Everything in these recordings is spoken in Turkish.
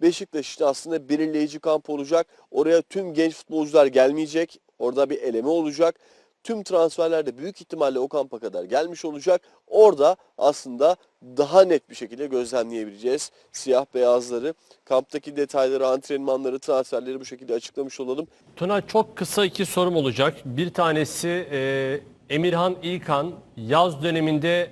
Beşiktaş için aslında belirleyici kamp olacak. Oraya tüm genç futbolcular gelmeyecek. Orada bir eleme olacak. Tüm transferler de büyük ihtimalle o kampa kadar gelmiş olacak. Orada aslında daha net bir şekilde gözlemleyebileceğiz siyah beyazları. Kamptaki detayları, antrenmanları, transferleri bu şekilde açıklamış olalım. Tuna çok kısa iki sorum olacak. Bir tanesi e, Emirhan İlkan yaz döneminde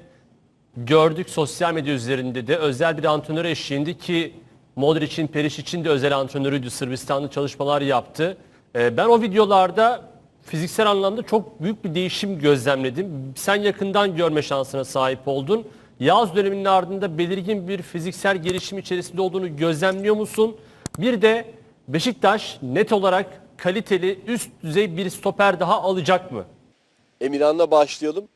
gördük sosyal medya üzerinde de özel bir antrenör eşliğinde ki Modric'in, Perişic'in de özel antrenörüydü. Sırbistan'da çalışmalar yaptı. E, ben o videolarda fiziksel anlamda çok büyük bir değişim gözlemledim. Sen yakından görme şansına sahip oldun. Yaz döneminin ardında belirgin bir fiziksel gelişim içerisinde olduğunu gözlemliyor musun? Bir de Beşiktaş net olarak kaliteli üst düzey bir stoper daha alacak mı? Emirhan'la başlayalım.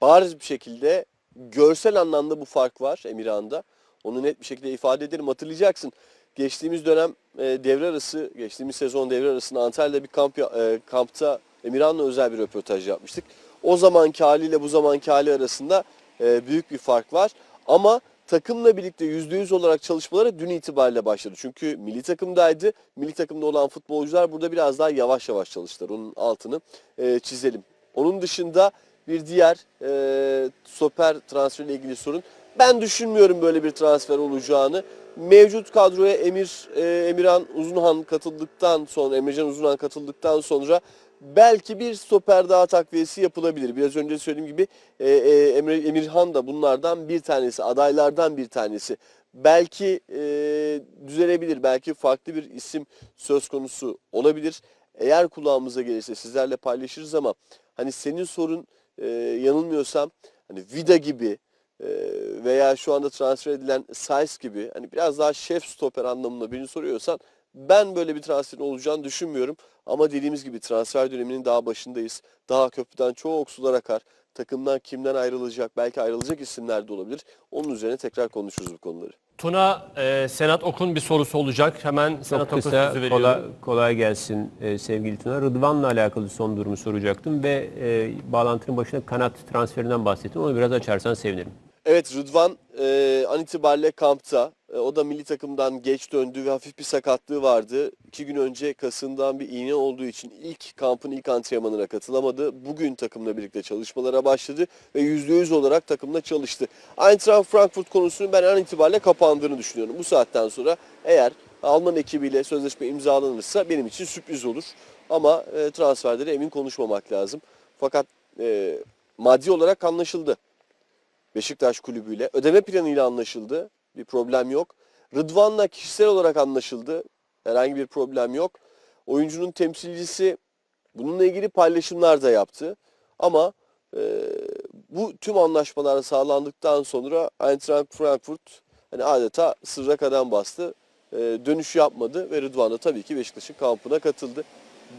Bariz bir şekilde görsel anlamda bu fark var Emirhan'da. Onu net bir şekilde ifade ederim. Hatırlayacaksın. Geçtiğimiz dönem e, devre arası, geçtiğimiz sezon devre arasında Antalya'da bir kamp e, kampta Emirhan'la özel bir röportaj yapmıştık. O zamanki haliyle bu zamanki hali arasında e, büyük bir fark var. Ama takımla birlikte %100 olarak çalışmalara dün itibariyle başladı. Çünkü milli takımdaydı. Milli takımda olan futbolcular burada biraz daha yavaş yavaş çalıştılar. Onun altını e, çizelim. Onun dışında bir diğer e, stoper transferiyle ilgili sorun. Ben düşünmüyorum böyle bir transfer olacağını. Mevcut kadroya Emir e, Emirhan Uzunhan katıldıktan sonra Emircan Uzunhan katıldıktan sonra belki bir stoper daha takviyesi yapılabilir. Biraz önce söylediğim gibi e, e, Emre, Emirhan da bunlardan bir tanesi, adaylardan bir tanesi. Belki e, düzelebilir, belki farklı bir isim söz konusu olabilir. Eğer kulağımıza gelirse sizlerle paylaşırız ama hani senin sorun e, yanılmıyorsam hani Vida gibi veya şu anda transfer edilen Saiz gibi hani biraz daha şef stoper anlamında birini soruyorsan ben böyle bir transferin olacağını düşünmüyorum. Ama dediğimiz gibi transfer döneminin daha başındayız. Daha köprüden çok sular akar. Takımdan kimden ayrılacak, belki ayrılacak isimler de olabilir. Onun üzerine tekrar konuşuruz bu konuları. Tuna, e, Senat Okun bir sorusu olacak. Hemen Senat Okun kısa sözü veriyorum. kolay, kolay gelsin e, sevgili Tuna. Rıdvan'la alakalı son durumu soracaktım ve e, bağlantının başında kanat transferinden bahsettim. Onu biraz açarsan sevinirim. Evet Rıdvan e, an itibariyle kampta. E, o da milli takımdan geç döndü ve hafif bir sakatlığı vardı. İki gün önce kasından bir iğne olduğu için ilk kampın ilk antrenmanına katılamadı. Bugün takımla birlikte çalışmalara başladı ve %100 olarak takımla çalıştı. Eintracht Frankfurt konusunun ben an itibariyle kapandığını düşünüyorum. Bu saatten sonra eğer Alman ekibiyle sözleşme imzalanırsa benim için sürpriz olur. Ama e, transferlere emin konuşmamak lazım. Fakat e, maddi olarak anlaşıldı. Beşiktaş kulübüyle. Ödeme planıyla anlaşıldı. Bir problem yok. Rıdvan'la kişisel olarak anlaşıldı. Herhangi bir problem yok. Oyuncunun temsilcisi bununla ilgili paylaşımlar da yaptı. Ama e, bu tüm anlaşmalar sağlandıktan sonra Eintracht Frankfurt hani adeta sırra kadem bastı. E, dönüş yapmadı ve Rıdvan da tabii ki Beşiktaş'ın kampına katıldı.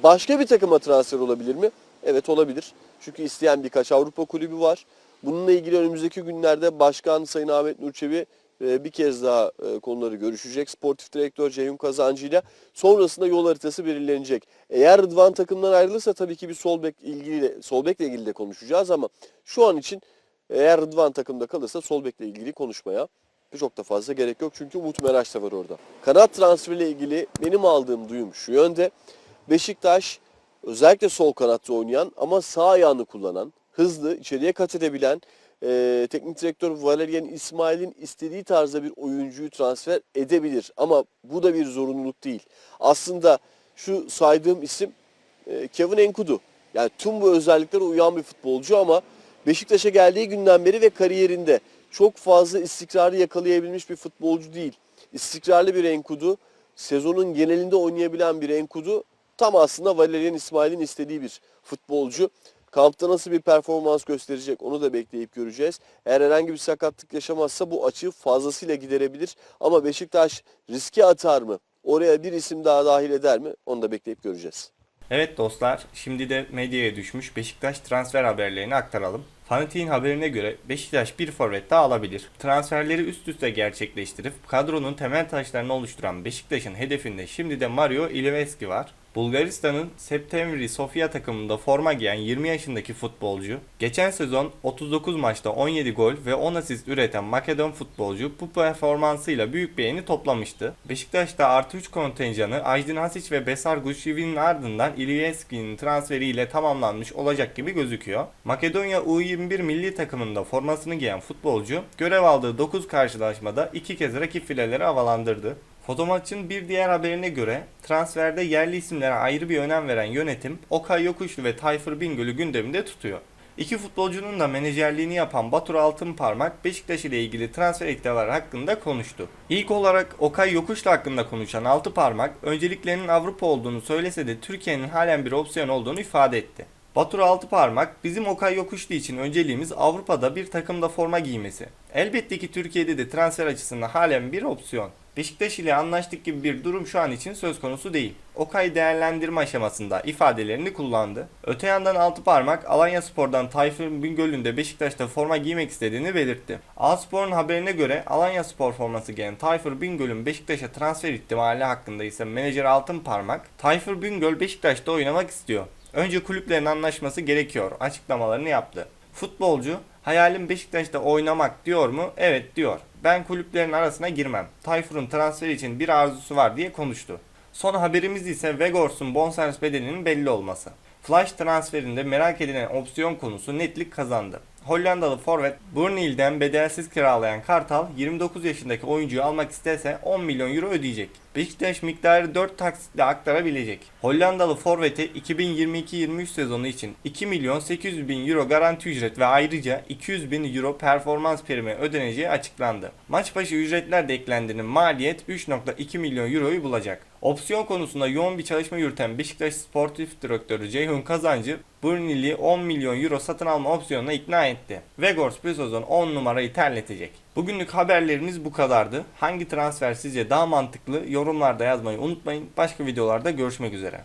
Başka bir takıma transfer olabilir mi? Evet olabilir. Çünkü isteyen birkaç Avrupa kulübü var. Bununla ilgili önümüzdeki günlerde Başkan Sayın Ahmet Nurçevi e, bir kez daha e, konuları görüşecek. Sportif direktör Ceyhun Kazancı ile sonrasında yol haritası belirlenecek. Eğer Rıdvan takımdan ayrılırsa tabii ki bir sol bek ilgili sol bekle ilgili de konuşacağız ama şu an için eğer Rıdvan takımda kalırsa sol bekle ilgili konuşmaya çok da fazla gerek yok. Çünkü Umut Meraş da var orada. Kanat transferiyle ilgili benim aldığım duyum şu yönde. Beşiktaş özellikle sol kanatta oynayan ama sağ ayağını kullanan, hızlı, içeriye kat edebilen e, teknik direktör Valerian İsmail'in istediği tarzda bir oyuncuyu transfer edebilir. Ama bu da bir zorunluluk değil. Aslında şu saydığım isim e, Kevin Enkudu. Yani tüm bu özelliklere uyan bir futbolcu ama Beşiktaş'a geldiği günden beri ve kariyerinde çok fazla istikrarı yakalayabilmiş bir futbolcu değil. İstikrarlı bir Enkudu, sezonun genelinde oynayabilen bir Enkudu tam aslında Valerian İsmail'in istediği bir futbolcu. Kampta nasıl bir performans gösterecek onu da bekleyip göreceğiz. Eğer herhangi bir sakatlık yaşamazsa bu açığı fazlasıyla giderebilir. Ama Beşiktaş riske atar mı? Oraya bir isim daha dahil eder mi? Onu da bekleyip göreceğiz. Evet dostlar, şimdi de medyaya düşmüş Beşiktaş transfer haberlerini aktaralım. Fanatik'in haberine göre Beşiktaş bir forvet daha alabilir. Transferleri üst üste gerçekleştirip kadronun temel taşlarını oluşturan Beşiktaş'ın hedefinde şimdi de Mario Ilevski var. Bulgaristan'ın Septemvri Sofia takımında forma giyen 20 yaşındaki futbolcu, geçen sezon 39 maçta 17 gol ve 10 asist üreten Makedon futbolcu bu performansıyla büyük beğeni toplamıştı. Beşiktaş'ta artı 3 kontenjanı Ajdin Hasic ve Besar Guşivi'nin ardından Ilieski'nin transferiyle tamamlanmış olacak gibi gözüküyor. Makedonya U21 milli takımında formasını giyen futbolcu görev aldığı 9 karşılaşmada 2 kez rakip fileleri havalandırdı. Fotomaç'ın bir diğer haberine göre transferde yerli isimlere ayrı bir önem veren yönetim Okay Yokuşlu ve Tayfur Bingöl'ü gündeminde tutuyor. İki futbolcunun da menajerliğini yapan Batur Altınparmak Beşiktaş ile ilgili transfer iddiaları hakkında konuştu. İlk olarak Okay Yokuşlu hakkında konuşan Altıparmak önceliklerinin Avrupa olduğunu söylese de Türkiye'nin halen bir opsiyon olduğunu ifade etti. Batur Altıparmak, bizim Okay Yokuşlu için önceliğimiz Avrupa'da bir takımda forma giymesi. Elbette ki Türkiye'de de transfer açısından halen bir opsiyon. Beşiktaş ile anlaştık gibi bir durum şu an için söz konusu değil. Okay değerlendirme aşamasında ifadelerini kullandı. Öte yandan Altıparmak, Alanya Spor'dan Tayfur Bingöl'ün de Beşiktaş'ta forma giymek istediğini belirtti. A-Spor'un haberine göre Alanya Spor forması giyen Tayfur Bingöl'ün Beşiktaş'a transfer ihtimali hakkında ise menajer Altınparmak, Tayfur Bingöl Beşiktaş'ta oynamak istiyor. Önce kulüplerin anlaşması gerekiyor açıklamalarını yaptı. Futbolcu hayalim Beşiktaş'ta oynamak diyor mu? Evet diyor. Ben kulüplerin arasına girmem. Tayfur'un transferi için bir arzusu var diye konuştu. Son haberimiz ise Vegors'un bonservis bedelinin belli olması. Flash transferinde merak edilen opsiyon konusu netlik kazandı. Hollandalı forvet Burnley'den bedelsiz kiralayan Kartal 29 yaşındaki oyuncuyu almak isterse 10 milyon euro ödeyecek. Beşiktaş miktarı 4 taksitle aktarabilecek. Hollandalı forvete 2022-23 sezonu için 2 milyon 800 bin euro garanti ücret ve ayrıca 200 bin euro performans primi ödeneceği açıklandı. Maç başı ücretler de eklendiğinin maliyet 3.2 milyon euroyu bulacak. Opsiyon konusunda yoğun bir çalışma yürüten Beşiktaş Sportif Direktörü Ceyhun Kazancı Burnley'i 10 milyon euro satın alma opsiyonuna ikna etti. Vegors bu sezon 10 numarayı terletecek. Bugünlük haberlerimiz bu kadardı. Hangi transfer sizce daha mantıklı yorumlarda yazmayı unutmayın. Başka videolarda görüşmek üzere.